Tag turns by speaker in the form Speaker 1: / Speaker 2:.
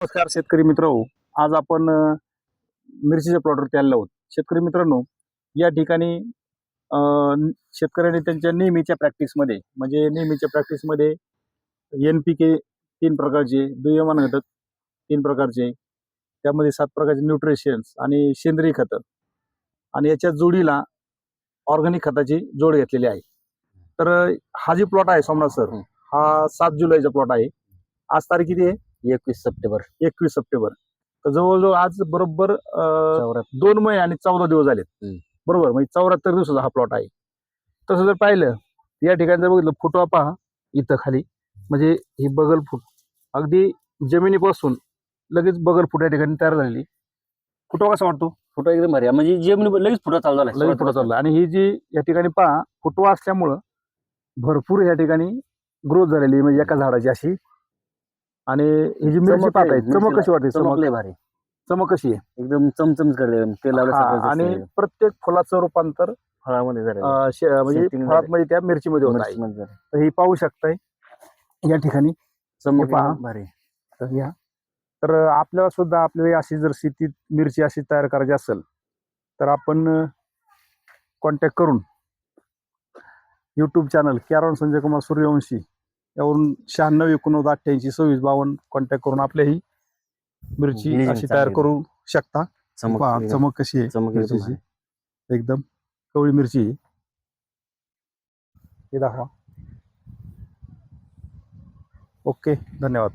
Speaker 1: नमस्कार शेतकरी मित्र आज आपण मिरचीच्या प्लॉटवरती आलेलो आहोत. शेतकरी मित्रांनो या ठिकाणी शेतकऱ्यांनी त्यांच्या नेहमीच्या प्रॅक्टिसमध्ये म्हणजे नेहमीच्या प्रॅक्टिसमध्ये एन पी के तीन प्रकारचे दुय्यमान घटक तीन प्रकारचे. त्यामध्ये सात प्रकारचे न्यूट्रिशन्स आणि सेंद्रिय खतं. आणि याच्या जोडीला ऑर्गॅनिक खताची जोड घेतलेली आहे. तर हा जे प्लॉट आहे सोमनाथ सर
Speaker 2: हं.
Speaker 1: हा सात जुलैचा प्लॉट आहे. आज तारीख किती आहे?
Speaker 2: एकवीस सप्टेंबर.
Speaker 1: एकवीस सप्टेंबर. तर जवळजवळ आज बरोबर अं,
Speaker 2: चौऱ्याहत्तर.
Speaker 1: दोन महिने आणि चौदा दिवस झालेत.
Speaker 2: हम्म.
Speaker 1: बरोबर म्हणजे चौऱ्याहत्तर दिवसाचा हा प्लॉट आहे. तसं जर पाहिलं या ठिकाणी जर बघितलं फुटवा पहा इथं खाली. म्हणजे ही बगल फूट अगदी जमिनीपासून लगेच बगल फूट या ठिकाणी तयार झालेली. फुटवा कसा वाटतो?
Speaker 2: फुटो एकदम भारी आहे. म्हणजे जेवण लगेच फुटा चालू झाला
Speaker 1: लगेच फुटवा चालला आणि ही जी या ठिकाणी पहा फुटवा असल्यामुळं भरपूर या ठिकाणी ग्रोथ झालेली आहे, म्हणजे एका झाडाची अशी आणि ही जी मिरची पाहताय
Speaker 2: आहे,
Speaker 1: चमक. कशी वाटते? चमक
Speaker 2: चमकले भारी.
Speaker 1: चमक कशी आहे?
Speaker 2: एकदम चमचम तेलाला
Speaker 1: हा,
Speaker 2: सगळं
Speaker 1: आणि प्रत्येक फुलाचं रूपांतर
Speaker 2: फळामध्ये झालं
Speaker 1: अं, शे- म्हणजे
Speaker 2: Setting
Speaker 1: फळात. म्हणजे त्या मिरचीमध्ये होत आहे. तर ही पाहू शकताय. या ठिकाणी
Speaker 2: चमक
Speaker 1: पहा.
Speaker 2: एकदम भारी.
Speaker 1: तर या. तर आपल्याला सुद्धा आपल्याला अशी जर शेतीत मिरची अशी तयार करायची असेल तर आपण कॉन्टॅक्ट करून यूट्यूब चॅनल कॅरॉन संजय कुमार सूर्यवंशी यावरून शहाण्णव एकोणनव्वद अठ्ठ्याऐंशी सव्वीस बावन्न कॉन्टॅक्ट करून आपल्या ही मिरची अशी तयार करू शकता.
Speaker 2: चमक
Speaker 1: पहा,
Speaker 2: एकदम-
Speaker 1: चमक कशी आहे
Speaker 2: चमक एकदम
Speaker 1: मिरचीची.
Speaker 2: भारी.
Speaker 1: एकदम कवळी मिरची आहे. हे दाखवा. ओके धन्यवाद.